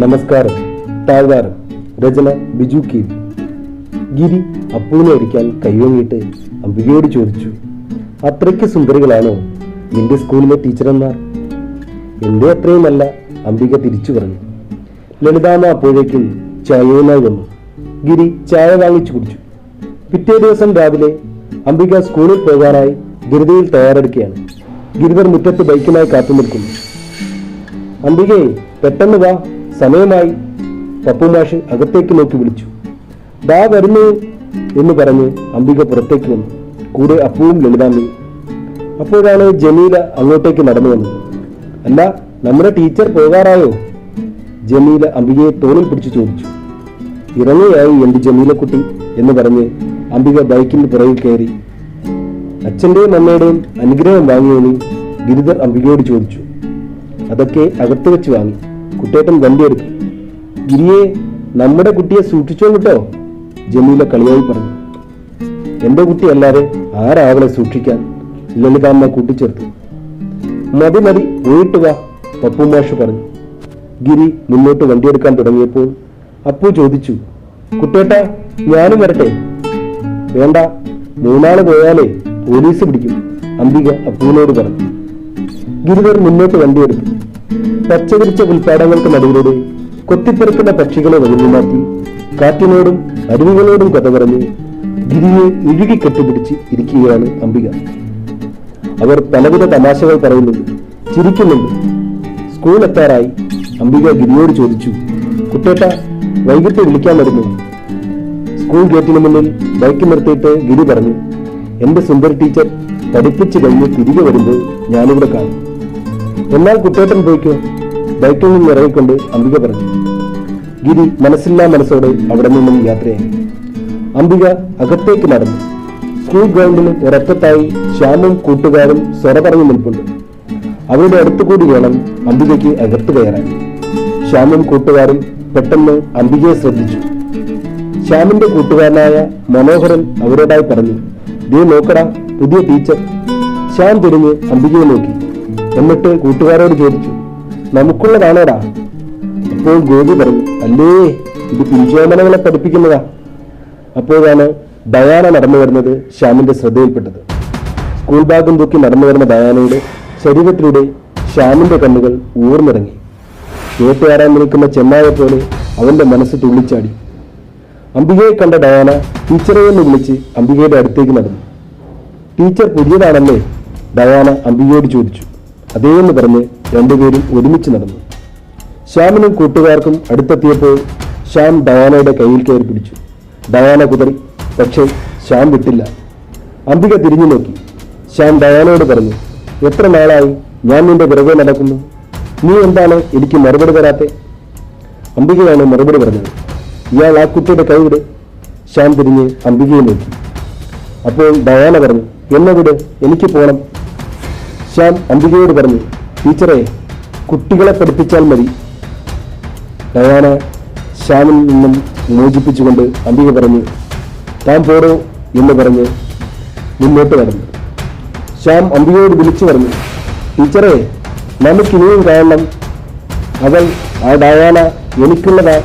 നമസ്കാരം. താഴ്വാരം. രചന ബിജു കി. ഗിരി അപ്പൂനെ അടിക്കാൻ കൈവങ്ങിയിട്ട് അംബികയോട് ചോദിച്ചു അത്രയ്ക്ക് സുന്ദരികളാണോ? നിന്റെ സ്കൂളിലെ ടീച്ചർമാർ? എന്റെ അത്രയുമല്ല അംബിക തിരിച്ചു പറഞ്ഞു. ലളിതാമ്മ അപ്പോഴേക്കും ചായയുമായി വന്നു. ഗിരി ചായ വാങ്ങിച്ചു കുടിച്ചു. പിറ്റേ ദിവസം രാവിലെ അംബിക സ്കൂളിൽ പോകാനായി ഗിരിതയിൽ തയ്യാറെടുക്കുകയാണ്. ഗിരിധർ മുറ്റത്ത് ബൈക്കിനായി കാത്തു നിൽക്കുന്നു അംബികയെ പെട്ടെന്ന് വാ സമയമായി പപ്പുമാഷ് അകത്തേക്ക് നോക്കി വിളിച്ചു. ദാ വരുന്നു എന്ന് പറഞ്ഞ് അംബിക പുറത്തേക്ക് വന്നു. കൂടെ അപ്പുവും ലളിതാമ്മയും അപ്പോഴാണ് ജമീല അങ്ങോട്ടേക്ക് നടന്നു വന്നത്. അല്ല നമ്മുടെ ടീച്ചർ പോകാറായോ? ജമീല അംബികയെ തോളിൽ പിടിച്ചു ചോദിച്ചു. ഇറങ്ങിയായി എന്റെ ജമീലക്കുട്ടി എന്ന് പറഞ്ഞ് അംബിക ബൈക്കിന് പുറകിൽ കയറി. അച്ഛന്റെയും അമ്മയുടെയും അനുഗ്രഹം വാങ്ങിയോ നീ ഗിരിധർ അംബികയോട് ചോദിച്ചു. അതൊക്കെ അകത്ത് വെച്ച് വാങ്ങി. കുട്ടേട്ടൻ വണ്ടിയെടുത്തു ഗിരിയെ നമ്മുടെ കുട്ടിയെ സൂക്ഷിച്ചോ കേട്ടോ ജമീല കളിയായി പറഞ്ഞു. എന്റെ കുട്ടി അല്ലാതെ ആരാവളെ സൂക്ഷിക്കാൻ ലളിതാമ്മ കൂട്ടിച്ചേർത്തു. മതി മതി പോയിട്ട് വാ പപ്പുമാഷ് പറഞ്ഞു. ഗിരി മുന്നോട്ട് വണ്ടിയെടുക്കാൻ തുടങ്ങിയപ്പോൾ അപ്പു ചോദിച്ചു കുട്ടേട്ട ഞാനും വരട്ടെ? വേണ്ട മൂന്നാൾ പോയാലേ പോലീസ് പിടിക്കും അംബിക അപ്പുവിനോട് പറഞ്ഞു. ഗിരിധർ മുന്നോട്ട് വണ്ടിയെടുത്തു. പച്ചവിരിച്ച പുൽപ്പാടങ്ങൾക്ക് നടുവിലൂടെ കൊത്തിപ്പെറുക്കുന്ന പക്ഷികളെ വഴിഞ്ഞു മാറ്റി കാറ്റിനോടും അരുവികളോടും കഥ പറഞ്ഞ് ഗിരിയെ ഇഴുകി കെട്ടിപിടിച്ച് ഇരിക്കുകയാണ് അംബിക. അവർ പലവിധ തമാശകൾ പറയുന്നുണ്ട് ചിരിക്കുന്നുണ്ട്. സ്കൂൾ എത്താറായി. അംബിക ഗിരിയോട് ചോദിച്ചു കുട്ടേട്ട വൈകിട്ട് വിളിക്കാൻ വരുന്നു സ്കൂൾ ഗേറ്റിന് മുന്നിൽ ബൈക്ക് നിർത്തിയിട്ട് ഗിരി പറഞ്ഞു എന്റെ സുന്ദർ ടീച്ചർ പഠിപ്പിച്ചു കഴിഞ്ഞ് തിരികെ വരുമ്പോൾ ഞാനിവിടെ കാണും. എന്നാൽ കുട്ടേട്ടൻ പോയിക്കോ. ബൈക്കിൽ നിന്ന് ഇറങ്ങിക്കൊണ്ട് അംബിക പറഞ്ഞു. ഗിരി മനസ്സില്ലാ മനസ്സോടെ അവിടെ നിന്നും യാത്രയായി. അംബിക അകത്തേക്ക് നടന്നു. സ്കൂൾ ഗ്രൗണ്ടിന് ഒരറ്റത്തായി ശ്യാമും കൂട്ടുകാരും സ്വര പറഞ്ഞു നിൽപ്പുണ്ട്. അവരുടെ അടുത്തുകൂടി വേണം അംബികയ്ക്ക് അകത്ത് കയറാൻ. ശ്യാമും കൂട്ടുകാരും പെട്ടെന്ന് അംബികയെ ശ്രദ്ധിച്ചു. ശ്യാമിന്റെ കൂട്ടുകാരനായ മനോഹരൻ അവരോടായി പറഞ്ഞു നീ നോക്കടാ പുതിയ ടീച്ചർ. ശ്യാം തിരിഞ്ഞ് അംബികയെ നോക്കി. എന്നിട്ട് കൂട്ടുകാരോട് ചോദിച്ചു നമുക്കുള്ളതാണോടാ? അപ്പോൾ ഗോപി പറഞ്ഞു അല്ലേ ഇത് പിഞ്ചോമനങ്ങളെ പഠിപ്പിക്കുന്നതാ. അപ്പോഴാണ് ഡയാന നടന്നു വരുന്നത് ശ്യാമിന്റെ ശ്രദ്ധയിൽപ്പെട്ടത്. സ്കൂൾ ബാഗും തൂക്കി നടന്നു വരുന്ന ഡയാനയുടെ ശരീരത്തിലൂടെ ശ്യാമിന്റെ കണ്ണുകൾ ഊർന്നിറങ്ങി. കേട്ടുകാരാൻ നിൽക്കുന്ന ചെന്നായെ പോലെ അവന്റെ മനസ്സ് തുള്ളിച്ചാടി. അംബികയെ കണ്ട ഡയാന ടീച്ചറെ എന്ന് വിളിച്ച് അംബികയുടെ അടുത്തേക്ക് നടന്നു. ടീച്ചർ പുതിയതാണല്ലേ? ഡയാന അംബികയോട് ചോദിച്ചു. അതേന്ന് പറഞ്ഞ് രണ്ടുപേരും ഒരുമിച്ച് നടന്നു. ശ്യാമിനും കൂട്ടുകാർക്കും അടുത്തെത്തിയപ്പോൾ ശ്യാം ഡയാനയുടെ കയ്യിൽ കയറി പിടിച്ചു. ഡയാന കുതറി പക്ഷേ ശ്യാം വിട്ടില്ല. അംബിക തിരിഞ്ഞു നോക്കി. ശ്യാം ഡയാനയോട് പറഞ്ഞു എത്ര നാളായി ഞാൻ നിന്റെ പിറകെ നടക്കുന്നു? നീ എന്താണ് എനിക്ക് മറുപടി തരാത്തെ? അംബികയാണ് മറുപടി പറഞ്ഞത് ഇയാൾ ആ കുട്ടിയുടെ കൈവിടെ ശ്യാം തിരിഞ്ഞ് അംബികയെ നോക്കി. അപ്പോൾ ഡയാന പറഞ്ഞു എന്നെ വിട് എനിക്ക് പോകണം ശ്യാം അംബികയോട് പറഞ്ഞു ടീച്ചറെ കുട്ടികളെ പഠിപ്പിച്ചാൽ മതി. ഡയാന ശ്യാമിൽ നിന്നും മോചിപ്പിച്ചുകൊണ്ട് അംബിക പറഞ്ഞു താൻ പോരോ എന്ന് പറഞ്ഞ് മുന്നോട്ട് നടന്നു. ശ്യാം അംബികയോട് വിളിച്ചു പറഞ്ഞു ടീച്ചറെ നമുക്കിനിയും കാണണം. അവൾ ആ ഡയാന എനിക്കുള്ളതാ.